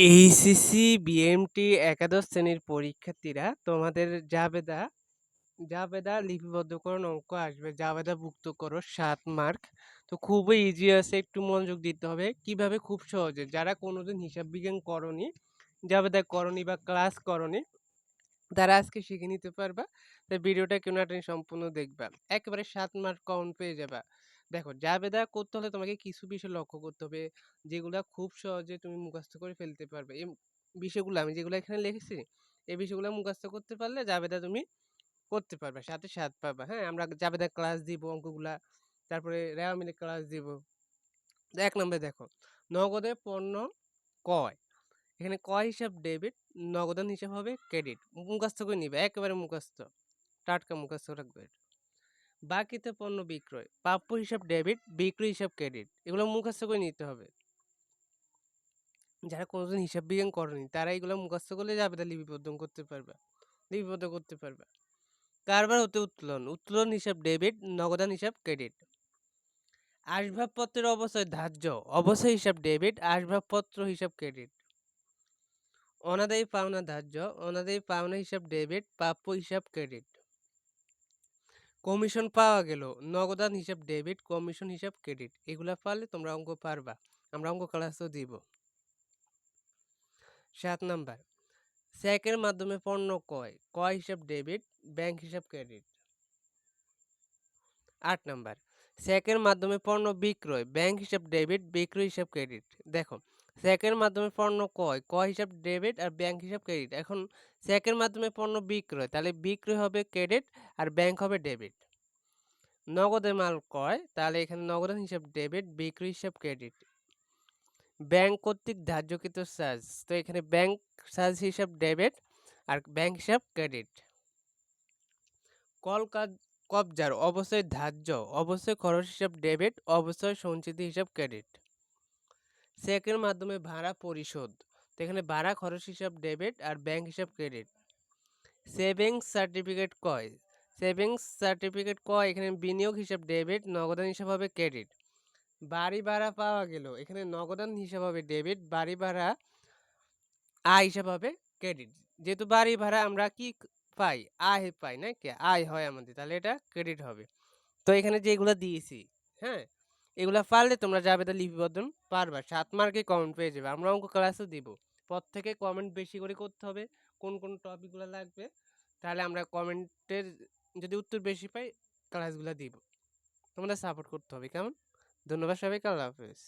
HSC, BMT একাদশ শ্রেণির পরীক্ষার্থীরা তোমাদের জাবেদা, জাবেদা লিপিবদ্ধকরণ অঙ্ক আসবে। জাবেদা ভুক্ত করো সাত মার্ক। তো খুবই ইজি আছে একটু মনোযোগ দিতে হবে। কীভাবে খুব সহজে যারা কোনোদিন হিসাব বিজ্ঞান করনি, জাবেদা করনি বা ক্লাস করনি তারা আজকে শিখে নিতে পারবা। তাই ভিডিওটা কেউ না টেনে সম্পূর্ণ দেখবা। একেবারে সাত মার্ক কমন পেয়ে যাবা। দেখো জাবেদা করতে হলে তোমাকে কিছু বিষয় লক্ষ্য করতে হবে, যেগুলা খুব সহজে তুমি মুখস্থ করে ফেলতে পারবে। এই বিষয়গুলো আমি যেগুলো এখানে লিখেছি, এই বিষয়গুলো মুখস্থ করতে পারলে জাবেদা তুমি করতে পারবে, সাথে সাত পাবা। হ্যাঁ আমরা জাবেদা ক্লাস দিব, অঙ্কগুলা, তারপরে রেওয়া মিলে ক্লাস দিব। এক নম্বরে দেখো, নগদে পণ্য কয়? এখানে কয় হিসাব ডেবিট নগদান হিসাব হবে ক্রেডিট মুখস্থ করে নিবে, একেবারে মুখস্থ, টাটকা মুখস্থ রাখবে। বাকিতে পণ্য বিক্রয়, প্রাপ্য হিসাব ডেবিট বিক্রয় হিসাব ক্রেডিট এগুলো মুখস্থ করে নিতে হবে। যারা কোনোদিন হিসাব বিজ্ঞান করেনি, তারা এগুলো মুখস্থ করলে যাবে তা লিপিবদ্ধ করতে পারবে, লিপিবদ্ধ করতে পারবে। কারবার হতে উত্তোলন উত্তোলন হিসাব ডেবিট নগদান হিসাব ক্রেডিট আসবাবপত্রের অবশ্যই ধার্য, অবশ্যই হিসাব ডেবিট আসবাবপত্র হিসাব ক্রেডিট অনাদায়ী পাওনা ধার্য, অনাদায়ী পাওনা হিসাব ডেবিট প্রাপ্য হিসাব ক্রেডিট কমিশন পাওয়া গেল। নগদান হিসাব, ডেবিট, কমিশন হিসাব, ক্রেডিট, এগুলা পারলে তোমরা অঙ্ক পারবা। আমরা অঙ্ক ক্লাসও দিব। সাত নাম্বার চেকের মাধ্যমে পণ্য কয়? কয় হিসাব ডেবিট, ব্যাংক হিসাব, ক্রেডিট? আট নাম্বার চেকের মাধ্যমে পণ্য বিক্রয়, ব্যাংক হিসাব, ডেবিট, বিক্রয় হিসাব, ক্রেডিট। দেখো চেকের মাধ্যমে পণ্য কয় কয় হিসাব ডেবিট আর ব্যাংক হিসাব ক্রেডিট। এখন চেকের মাধ্যমে পণ্য বিক্রয়, তাহলে বিক্রয় হবে ক্রেডিট আর ব্যাংক হবে ডেবিট। নগদে মাল কয় তাহলে এখানে নগদ হিসাব ডেবিট, বিক্রয় হিসাব ক্রেডিট। ব্যাংক কর্তৃক ধার্যকৃত চার্জ তো এখানে ব্যাংক চার্জ হিসাব ডেবিট আর ব্যাংক হিসাব ক্রেডিট। কল কাজ কবজার, অবশ্যই ধার্য, অবশ্যই খরচ হিসাব ডেবিট, অবশ্যই সঞ্চিত হিসাব ক্রেডিট। চেকের মাধ্যমে ভাড়া পরিশোধ। তো এখানে ভাড়া, খরচ হিসাব, ডেবিট আর ব্যাংক হিসাব, ক্রেডিট। সেভিংস সার্টিফিকেট কয়? সেভিংস সার্টিফিকেট কয়? এখানে বিনিয়োগ হিসাব, ডেবিট, নগদান হিসাব হবে, ক্রেডিট। বাড়ি ভাড়া পাওয়া গেল। এখানে নগদান হিসাব হবে, ডেবিট। বাড়ি ভাড়া, আয় হিসাব হবে, ক্রেডিট। যেহেতু বাড়ি ভাড়া আমরা কি পাই? আয় পাই না কি? আয় হয় আমাদের। তাহলে এটা ক্রেডিট হবে। তো এখানে যেগুলো দিয়েছি হ্যাঁ? এগুলা পারলে তোমরা যাবে তা লিপিবদ্ধন পারবা। সাত মার্কে কমেন্ট পেয়ে যাবে। আমরা অঙ্ক ক্লাসও দিব। পর থেকে কমেন্ট বেশি করে করতে হবে, কোন কোন টপিকগুলো লাগবে। তাহলে আমরা কমেন্টের যদি উত্তর বেশি পাই ক্লাসগুলো দিব। তোমরা সাপোর্ট করতে হবে, কেমন? ধন্যবাদ সবাইকে, আল্লাহ হাফেজ।